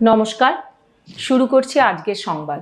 নমস্কার, শুরু করছি আজকের সংবাদ।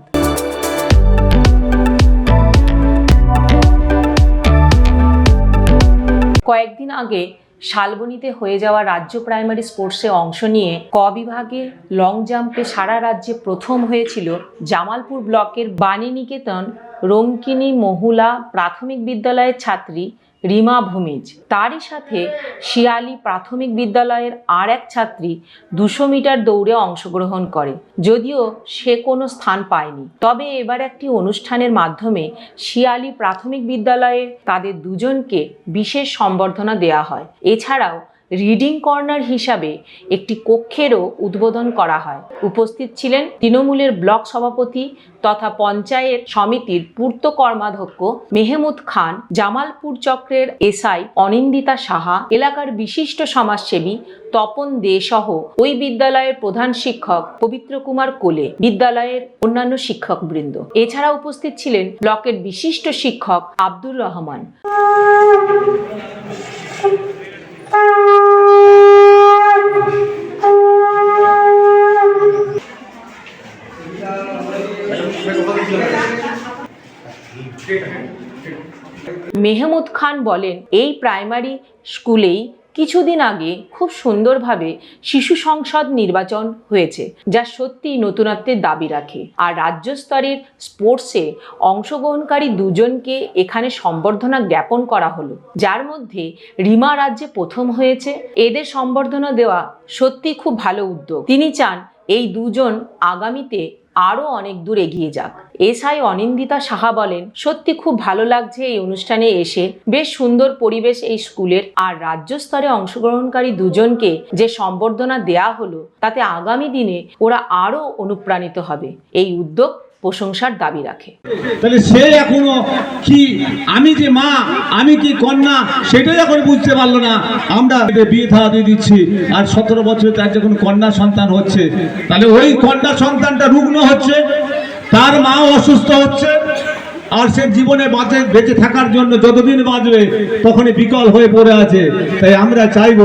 কয়েকদিন আগে শালবনীতে হয়ে যাওয়া রাজ্য প্রাইমারি স্পোর্টসে অংশ নিয়ে ক বিভাগে লং জাম্পে সারা রাজ্যে প্রথম হয়েছিল জামালপুর ব্লকের বাণীনিকেতন রঙ্কিনী মহুলা প্রাথমিক বিদ্যালয়ের ছাত্রী রিমা ভূমিজ। তারই সাথে শিয়ালি প্রাথমিক বিদ্যালয়ের আর এক ছাত্রী দুশো মিটার দৌড়ে অংশগ্রহণ করে। যদিও সে কোনো স্থান পায়নি। তবে এবার একটি অনুষ্ঠানের মাধ্যমে শিয়ালি প্রাথমিক বিদ্যালয়ে তাদের দুজনকে বিশেষ সম্বর্ধনা দেয়া হয়। এছাড়াও রিডিং কর্নার হিসাবে একটি কক্ষেরও উদ্বোধন করা হয়। উপস্থিত ছিলেন তৃণমূলের ব্লক সভাপতি তথা পঞ্চায়েত সমিতির পূর্ত কর্মাধ্যক্ষ মেহমুদ খান, জামালপুর চক্রের এসআই অনিন্দিতা সাহা, এলাকার বিশিষ্ট সমাজসেবী তপন দে সহ ওই বিদ্যালয়ের প্রধান শিক্ষক পবিত্র কুমার কোলে, বিদ্যালয়ের অন্যান্য শিক্ষকবৃন্দ। এছাড়া উপস্থিত ছিলেন ব্লকের বিশিষ্ট শিক্ষক আব্দুর রহমান। মেহমুদ খান বলেন, এই প্রাইমারি স্কুলেই কিছুদিন আগে খুব সুন্দরভাবে শিশু সংসদ নির্বাচন হয়েছে, যা সত্যি নতুনত্বের দাবি রাখে। আর রাজ্য স্তরের স্পোর্টসে অংশগ্রহণকারী দুজনকে এখানে সম্বর্ধনা জ্ঞাপন করা হলো, যার মধ্যে রিমা রাজ্যে প্রথম হয়েছে। এদের সম্বর্ধনা দেওয়া সত্যি খুব ভালো উদ্যোগ। তিনি চান এই দুজন আগামীতে আরও অনেক দূর এগিয়ে যাক। এসআই অনিন্দিতা সাহা বলেন, সত্যি খুব ভালো লাগছে এই অনুষ্ঠানে এসে। বেশ সুন্দর পরিবেশ এই স্কুলের। আর রাজ্য স্তরে অংশগ্রহণকারী দুজনকে যে সম্বর্ধনা দেয়া হলো, তাতে আগামী দিনে ওরা আরও অনুপ্রাণিত হবে। এই উদ্যোগ প্রশংসার দাবি রাখে। তাহলে সে এখনও কি, আমি যে মা, আমি কি কন্যা, সেটাই এখন বুঝতে পারল না। আমরা বিয়ে থাড়া দিয়ে দিচ্ছি, আর সতেরো বছরে তার যখন কন্যা সন্তান হচ্ছে, তাহলে ওই কন্যা সন্তানটা রুগ্ন হচ্ছে, তার মা অসুস্থ হচ্ছে আর সে জীবনে বাঁচে, বেঁচে থাকার জন্য যতদিন বাঁচবে, তখনই বিকল হয়ে পড়ে আছে। তাই আমরা চাইব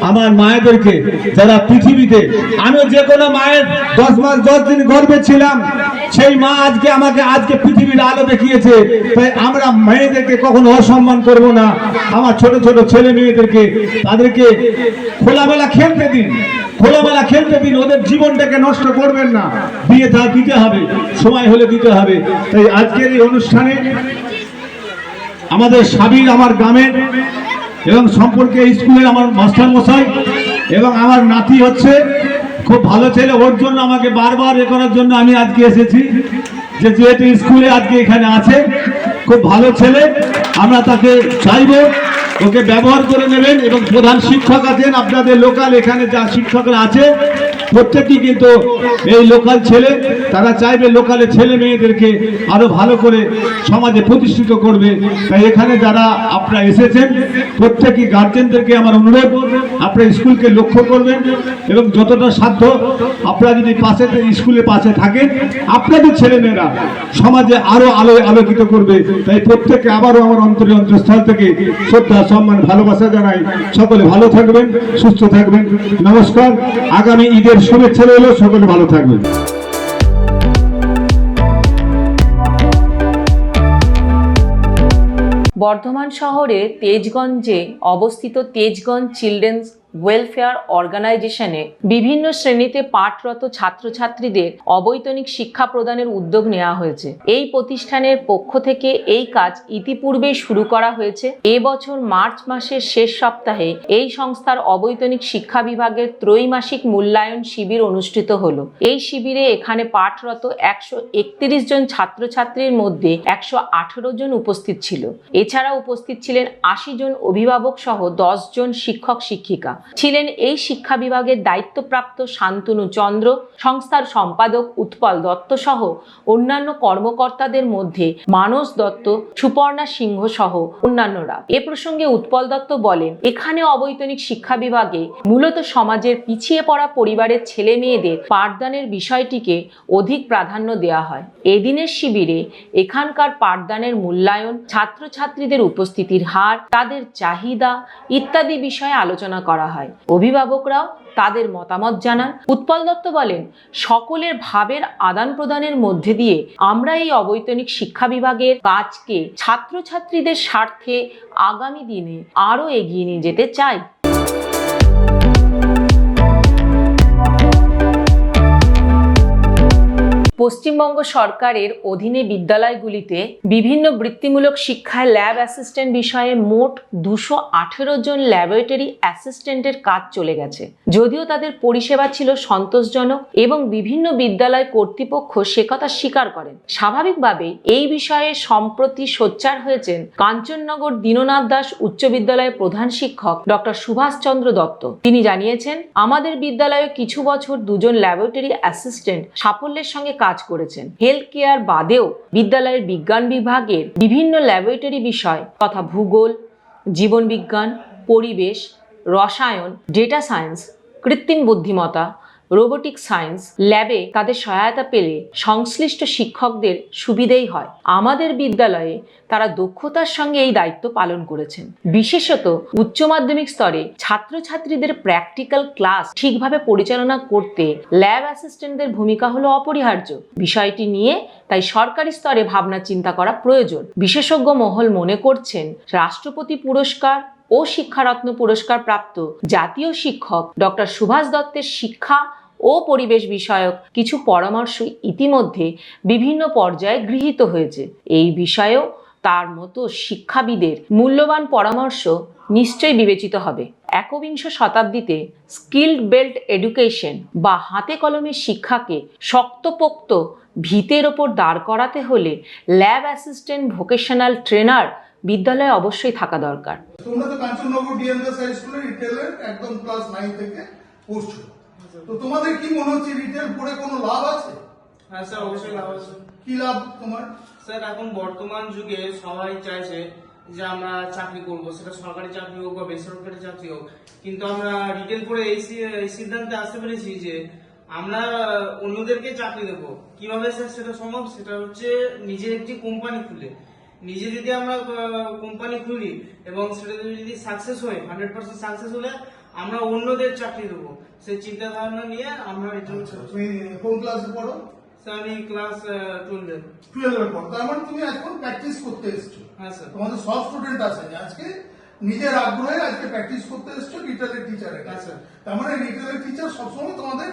আমার মায়েদেরকে, যারা পৃথিবীতে, আমিও যে কোনো মায়ের দশ মাস, দশ দিন গর্বে ছিলাম, সেই মা আজকে আমাকে, আজকে পৃথিবীর আলো দেখিয়েছে। তাই আমরা মেয়েদেরকে কখনো অসম্মান করব না। আমার ছোট ছোট ছেলে মেয়েদেরকে, তাদেরকে খোলামেলা খেলতে দিন। খোলামেলা খেলতে দিন, ওদের জীবনটাকে নষ্ট করবেন না। বিয়ে তা দিতে হবে, সময় হলে দিতে হবে। তাই আজকের এই অনুষ্ঠানে আমাদের সাবির আমার গ্রামের এবং সম্পর্কে স্কুলের আমার মাস্টার মশাই এবং আমার নাতি হচ্ছে, খুব ভালো ছেলে, ওর জন্য আমাকে বারবার এ করার জন্য আমি আজকে এসেছি। যে যেহেতু স্কুলে আজকে এখানে আছে, খুব ভালো ছেলে, আমরা তাকে চাইব। ওকে ব্যবহার করে নেবেন এবং প্রধান শিক্ষক আছেন। আপনাদের লোকাল এখানে যা শিক্ষকরা আছে প্রত্যেকই কিন্তু এই লোকাল ছেলে, তারা চাইবে লোকালে ছেলে মেয়েদেরকে আরও ভালো করে সমাজে প্রতিষ্ঠিত করবে। তাই এখানে যারা আপনারা এসেছেন, প্রত্যেকই গার্জেনদেরকে আমার অনুরোধ, আপনারা স্কুলকে লক্ষ্য করবেন এবং যতটা সাধ্য আপনারা যদি পাশে স্কুলে পাশে থাকেন, আপনাদের ছেলেমেয়েরা সমাজে আরও আলো আলোকিত করবে। তাই প্রত্যেককে আবারও আমার অন্তরে অন্তঃস্থল থেকে শ্রদ্ধা, সম্মান, ভালোবাসা জানাই। সকলে ভালো থাকবেন, সুস্থ থাকবেন। নমস্কার। আগামী ঈদের শুভেচ্ছা রইল সকলে ভালো থাকবেন। বর্ধমান শহরে তেজগঞ্জে অবস্থিত তেজগঞ্জ চিলড্রেন্স ওয়েলফেয়ার অর্গানাইজেশনে বিভিন্ন শ্রেণীতে পাঠরত ছাত্রছাত্রীদের অবৈতনিক শিক্ষা প্রদানের উদ্যোগ নেওয়া হয়েছে। এই প্রতিষ্ঠানের পক্ষ থেকে এই কাজ ইতিপূর্বেই শুরু করা হয়েছে। এবছর মার্চ মাসের শেষ সপ্তাহে এই সংস্থার অবৈতনিক শিক্ষা বিভাগের ত্রৈমাসিক মূল্যায়ন শিবির অনুষ্ঠিত হলো। এই শিবিরে এখানে পাঠরত একশো একত্রিশ জন ছাত্রছাত্রীর মধ্যে একশো আঠেরো জন উপস্থিত ছিল। এছাড়া উপস্থিত ছিলেন আশি জন অভিভাবক সহ দশ জন শিক্ষক শিক্ষিকা। ছিলেন এই শিক্ষা বিভাগের দায়িত্বপ্রাপ্ত শান্তনু চন্দ্র, সংস্থার সম্পাদক উৎপল দত্ত সহ অন্যান্য কর্মকর্তাদের মধ্যে মানস দত্ত, সুপর্ণা সিংহ সহ অন্যান্যরা। এ প্রসঙ্গে উৎপল দত্ত বলেন, এখানে অবৈতনিক শিক্ষা বিভাগে মূলত সমাজের পিছিয়ে পড়া পরিবারের ছেলে মেয়েদের পাঠদানের বিষয়টিকে অধিক প্রাধান্য দেওয়া হয়। এদিনের শিবিরে এখানকার পাঠদানের মূল্যায়ন, ছাত্রছাত্রীদের উপস্থিতির হার, তাদের চাহিদা ইত্যাদি বিষয়ে আলোচনা করা হয়। অভিভাবকরাও তাদের মতামত জানান। উৎপল দত্ত বলেন, সকলের ভাবের আদান প্রদানের মধ্যে দিয়ে আমরা এই অবৈতনিক শিক্ষা বিভাগের কাজকে ছাত্রছাত্রীদের স্বার্থে আগামী দিনে আরও এগিয়ে নিয়ে যেতে চাই। পশ্চিমবঙ্গ সরকারের অধীনে বিদ্যালয়গুলিতে বিভিন্ন বৃত্তিমূলক শিক্ষায় ল্যাব অ্যাসিস্ট্যান্ট বিষয়ে মোট দুশো আঠেরো জন ল্যাবরেটরি অ্যাসিস্ট্যান্টের কাজ চলে গেছে। যদিও তাদের পরিষেবা ছিল সন্তোষজনক এবং বিভিন্ন বিদ্যালয় কর্তৃপক্ষ সে কথা স্বীকার করেন। স্বাভাবিকভাবেই এই বিষয়ে সম্প্রতি সোচ্চার হয়েছেন কাঞ্চননগর দীননাথ দাস উচ্চ বিদ্যালয়ের প্রধান শিক্ষক ডক্টর সুভাষচন্দ্র দত্ত। তিনি জানিয়েছেন, আমাদের বিদ্যালয়ে কিছু বছর দুজন ল্যাবরেটরি অ্যাসিস্ট্যান্ট সাফল্যের সঙ্গে কাজ করেছেন। হেলথ কেয়ার বাদেও বিদ্যালয়ের বিজ্ঞান বিভাগের বিভিন্ন ল্যাবরেটরি বিষয়, তথা ভূগোল, জীবনবিজ্ঞান, পরিবেশ, রসায়ন ডেটা সায়েন্স কৃত্রিম বুদ্ধিমত্তা রোবোটিক সায়েন্স ল্যাবে তাদের সহায়তা পেলে সংশ্লিষ্ট শিক্ষকদের সুবিধেই হয়। আমাদের বিদ্যালয়ে তারা দক্ষতার সঙ্গে এই দায়িত্ব পালন করেছেন। বিশেষত উচ্চ মাধ্যমিক স্তরে ছাত্রছাত্রীদের প্র্যাকটিক্যাল ক্লাস ঠিকভাবে পরিচালনা করতে ল্যাব অ্যাসিস্ট্যান্টদের ভূমিকা হলো অপরিহার্য। বিষয়টি নিয়ে তাই সরকারি স্তরে ভাবনা চিন্তা করা প্রয়োজন। বিশেষজ্ঞ মহল মনে করছেন, রাষ্ট্রপতি পুরস্কার ও শিক্ষারত্ন পুরস্কার প্রাপ্ত জাতীয় শিক্ষক ডক্টর সুভাষ দত্তের শিক্ষা ও পরিবেশ বিষয়ক কিছু পরামর্শ ইতিমধ্যে বিভিন্ন পর্যায়ে গৃহীত হয়েছে। এই বিষয়েও তার মতো শিক্ষাবিদের মূল্যবান পরামর্শ নিশ্চয়ই বিবেচিত হবে। একবিংশ শতাব্দীতে স্কিল্ড বেল্ট এডুকেশন বা হাতে কলমে শিক্ষাকে শক্তপোক্ত ভিতের ওপর দাঁড় করাতে হলে ল্যাব অ্যাসিস্ট্যান্ট ভোকেশনাল ট্রেনার বিদ্যালয়ে অবশ্যই থাকা দরকার। তোমরা তো কাঞ্চননগর ডিএমএস হাই স্কুলে রিটেলের একদম ক্লাস নাইন থেকে পড়ছো তো তোমাদের কি মনে হচ্ছে রিটেল পড়ে কোনো লাভ আছে? হ্যাঁ স্যার অবশ্যই লাভ আছে। কি লাভ তোমার? স্যার এখন বর্তমান যুগে সবাই চাইছে যে আমরা চাকরি করব সেটা সরকারি চাকরি হোক বা বেসরকারি চাকরি হোক। কিন্তু আমরা রিটেল সি- এই সিদ্ধান্তে আসতে পেরেছি যে আমরা অন্যদেরকে চাকরি দেবো। কীভাবে স্যার সেটা সম্ভব? সেটা হচ্ছে নিজের একটি কোম্পানি খুলে। নিজে যদি আমরা কোম্পানি খুলি এবং সেটা যদি সাকসেস হয় হান্ড্রেড পার্সেন্ট সাকসেস হলে আমরা অন্যদের চাকরি দেবো। সেই চিন্তা ধারণা নিয়ে আমরা রিটেল তুমি কোন ক্লাসে পড়ো? স্যার আমি ক্লাস টুয়েলভে টুয়েলভে পড়ো। তার মানে তুমি এখন প্র্যাকটিস করতে এসছো। হ্যাঁ স্যার। তোমাদের সব স্টুডেন্ট আছে। আজকে নিজের আগ্রহে আজকে প্র্যাকটিস করতে এসছো রিটেলের টিচারের হ্যাঁ, কাছে। স্যার। তার মানে রিটেলের টিচার সবসময় তোমাদের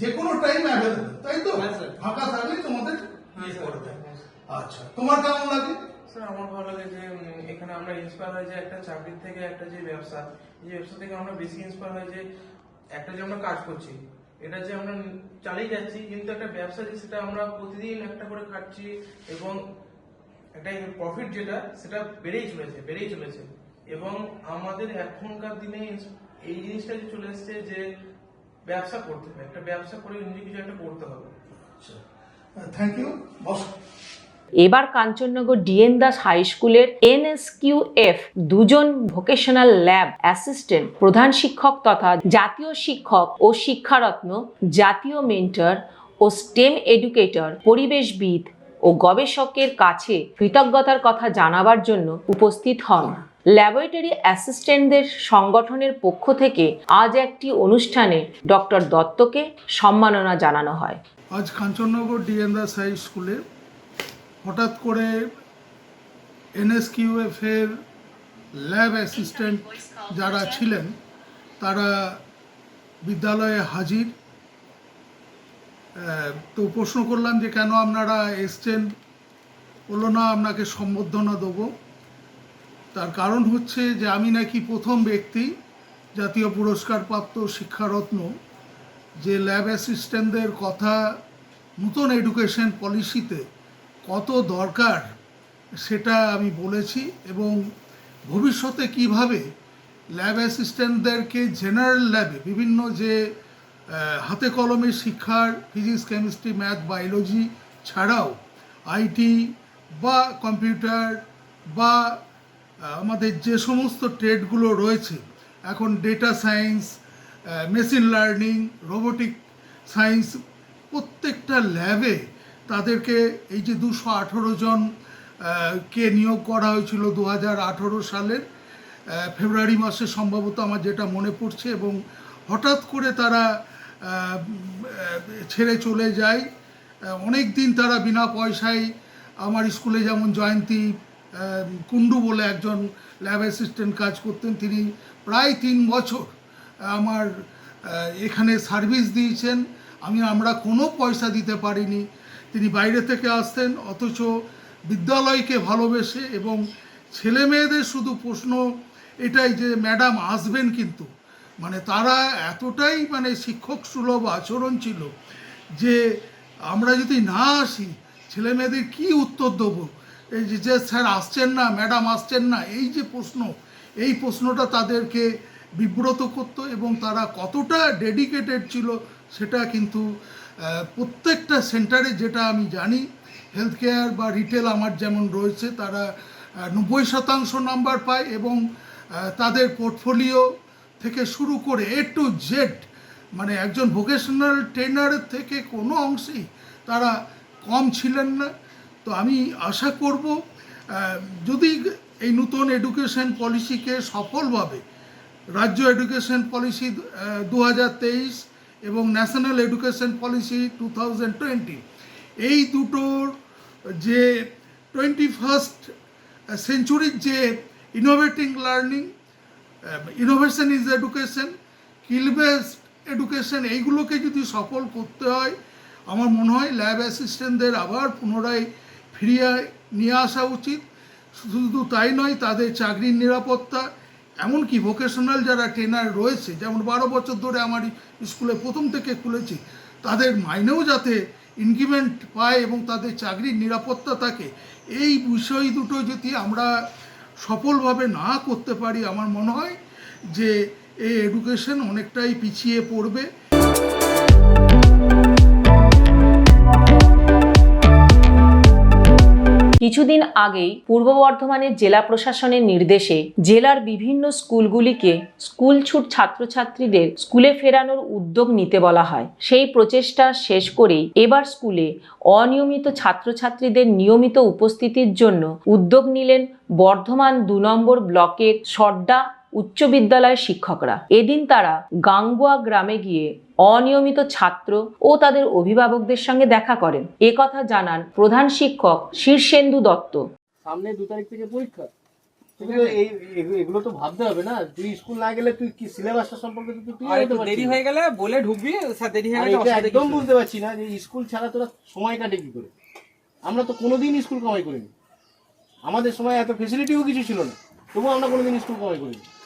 যে কোনো টাইম অ্যাভেলেবল তাই তো? হ্যাঁ, স্যার। ফাঁকা থাকলে তোমাদের হ্যাঁ, ইয়ে দেয়। আচ্ছা তোমার কেমন লাগে? স্যার আমার ভালো লাগে যে এখানে আমরা ইন্সপায়ার হয় যে একটা চাকরির থেকে একটা যে ব্যবসা, এই ব্যবসা থেকে আমরা বেশি ইন্সপায়ার হয় যে একটা যে আমরা কাজ করছি, এটা যে আমরা চালিয়ে যাচ্ছি, কিন্তু একটা ব্যবসা যে সেটা আমরা প্রতিদিন একটা করে খাচ্ছি এবং একটা প্রফিট যেটা, সেটা বেড়েই চলেছে বেড়েই চলেছে। এবং আমাদের এখনকার দিনে এই জিনিসটা যে চলে এসছে যে ব্যবসা করতে হবে, একটা ব্যবসা করে নিজে কিছু একটা করতে হবে। আচ্ছা। থ্যাংক ইউ বস এবার Kanchannagar D N Das high স্কুলের এনএসকিউএফ দুজন ভোকেশনাল ল্যাব অ্যাসিস্ট্যান্ট, প্রধান শিক্ষক তথা জাতীয় শিক্ষক ও শিক্ষারত্ন, জাতীয় মেন্টর ও স্টেম এডুকেটর, পরিবেশবিদ ও গবেষকের কাছে কৃতজ্ঞতার কথা জানাবার জন্য উপস্থিত হন। ল্যাবরেটরি অ্যাসিস্ট্যান্টদের সংগঠনের পক্ষ থেকে আজ একটি অনুষ্ঠানে ডক্টর দত্তকে সম্মাননা জানানো হয়। আজ কাঞ্চননগর ডিএন দাস হাই স্কুলে হঠাৎ করে এনএসকিউএফ এর ল্যাব অ্যাসিস্ট্যান্ট যারা ছিলেন, তারা বিদ্যালয়ে হাজির। তো প্রশ্ন করলাম যে কেন আপনারা এসছেন? বলল, না, আপনাকে সম্বর্ধনা দেবো। তার কারণ হচ্ছে যে আমি নাকি প্রথম ব্যক্তি, জাতীয় পুরস্কারপ্রাপ্ত শিক্ষারত্ন, যে ল্যাব অ্যাসিস্ট্যান্টদের কথা নতুন এডুকেশন পলিসিতে কত দরকার সেটা আমি বলেছি এবং ভবিষ্যতে কীভাবে ল্যাব অ্যাসিস্ট্যান্টদেরকে জেনারেল ল্যাবে বিভিন্ন যে হাতে কলমে শিক্ষার, ফিজিক্স, কেমিস্ট্রি, ম্যাথ, বায়োলজি ছাড়াও আইটি বা কম্পিউটার বা আমাদের যে সমস্ত ট্রেডগুলো রয়েছে, এখন data science machine learning, robotic science, প্রত্যেকটা ল্যাবে তাদেরকে এই যে দুশো আঠেরো জন কে নিয়োগ করা হয়েছিল দু হাজার আঠেরো সালের ফেব্রুয়ারি মাসে সম্ভবত আমার যেটা মনে পড়ছে এবং হঠাৎ করে তারা ছেড়ে চলে যায়। অনেক দিন তারা বিনা পয়সায় আমার স্কুলে যেমন জয়ন্তী কুণ্ডু বলে একজন ল্যাব অ্যাসিস্ট্যান্ট কাজ করতেন, তিনি প্রায় তিন বছর আমার এখানে সার্ভিস দিয়েছেন। আমি আমরা কোনো পয়সা দিতে পারিনি। তিনি বাইরে থেকে আসতেন, অথচ বিদ্যালয়কে ভালোবেসে এবং ছেলে মেয়েদের শুধু প্রশ্ন এটাই যে, ম্যাডাম, আসবেন কিন্তু। মানে তারা এতটাই মানে শিক্ষক সুলভ আচরণ ছিল যে, আমরা যদি না আসি ছেলে মেয়েদের কী উত্তর দেবো? এই যে, স্যার, আসছেন না, ম্যাডাম, আসছেন না। এই যে প্রশ্ন, এই প্রশ্নটা তাদেরকে বিব্রত করতো এবং তারা কতটা ডেডিকেটেড ছিল সেটা কিন্তু প্রত্যেকটা সেন্টারে যেটা আমি জানি হেলথ কেয়ার বা রিটেল আমার যেমন রয়েছে, তারা নব্বই শতাংশ নাম্বার পায় এবং তাদের পোর্টফোলিও থেকে শুরু করে এ টু জেড মানে একজন ভোকেশনাল ট্রেনারের থেকে কোনো অংশেই তারা কম ছিলেন না। তো আমি আশা করব যদি এই নতুন এডুকেশন পলিসিকে সফলভাবে, রাজ্য এডুকেশন পলিসি দু হাজার তেইশ এবং national education policy two thousand twenty. এই দুটোর যে টোয়েন্টি ফার্স্ট সেঞ্চুরির যে innovating learning innovation is education skill based education এইগুলোকে যদি সফল করতে হয়, আমার মনে হয় ল্যাব অ্যাসিস্ট্যান্টদের আবার পুনরায় ফিরিয়ে নিয়ে আসা উচিত। শুধু তাই নয়, তাদের চাকরির নিরাপত্তা এমনকি ভোকেশনাল যারা ট্রেনার রয়েছে, যেমন বারো বছর ধরে আমার স্কুলে প্রথম থেকে খুলেছি, তাদের মাইনেও যাতে ইনক্রিমেন্ট পায় এবং তাদের চাকরির নিরাপত্তা থাকে, এই বিষয় দুটো যদি আমরা সফলভাবে না করতে পারি, আমার মনে হয় যে এই এডুকেশন অনেকটাই পিছিয়ে পড়বে। কিছুদিন আগেই পূর্ব বর্ধমানের জেলা প্রশাসনের নির্দেশে জেলার বিভিন্ন স্কুলগুলিকে স্কুল ছুট ছাত্রছাত্রীদের স্কুলে ফেরানোর উদ্যোগ নিতে বলা হয়। সেই প্রচেষ্টা শেষ করেই এবার স্কুলে অনিয়মিত ছাত্রছাত্রীদের নিয়মিত উপস্থিতির জন্য উদ্যোগ নিলেন বর্ধমান দু নম্বর ব্লকের সর্দা উচ্চ বিদ্যালয়ের শিক্ষকরা। এদিন তারা গাঙ্গুয়া গ্রামে গিয়ে অনিয়মিত ছাত্র ও তাদের অভিভাবকদের সঙ্গে দেখা করেন। এ কথা জানান প্রধান শিক্ষক শীর্ষেন্দু দত্ত। সামনে দু তারিখ থেকে পরীক্ষা। এগুলো এই এগুলো- এগুলো তো ভাবতে হবে না। তুই স্কুল না গেলে তুই কি সিলেবাসটা সম্পর্কে তুই দেরি হয়ে গেলে বলে ঢুকবি দেরি হয়ে একদম বুঝতে পারছি না যে স্কুল ছাড়া তোরা সময় কাটে কি করে? আমরা তো কোনোদিন স্কুল কামাই করিনি। আমাদের সময় এত ফেসিলিটিও কিছু ছিল না। তবুও আমরা কোনোদিন স্কুল কামাই করিনি।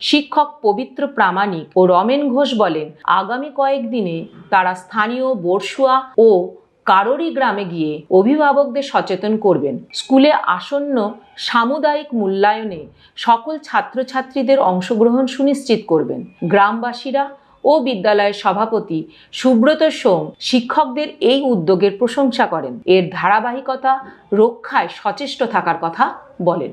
শিক্ষক পবিত্র প্রামাণিক ও রমেন ঘোষ বলেন, আগামী কয়েকদিনে তারা স্থানীয় বর্ষুয়া ও কারোরি গ্রামে গিয়ে অভিভাবকদের সচেতন করবেন। স্কুলে আসন্ন সামুদায়িক মূল্যায়নে সকল ছাত্রছাত্রীদের অংশগ্রহণ সুনিশ্চিত করবেন। গ্রামবাসীরা ও বিদ্যালয়ের সভাপতি সুব্রত সোম শিক্ষকদের এই উদ্যোগের প্রশংসা করেন। এর ধারাবাহিকতা রক্ষায় সচেষ্ট থাকার কথা বলেন।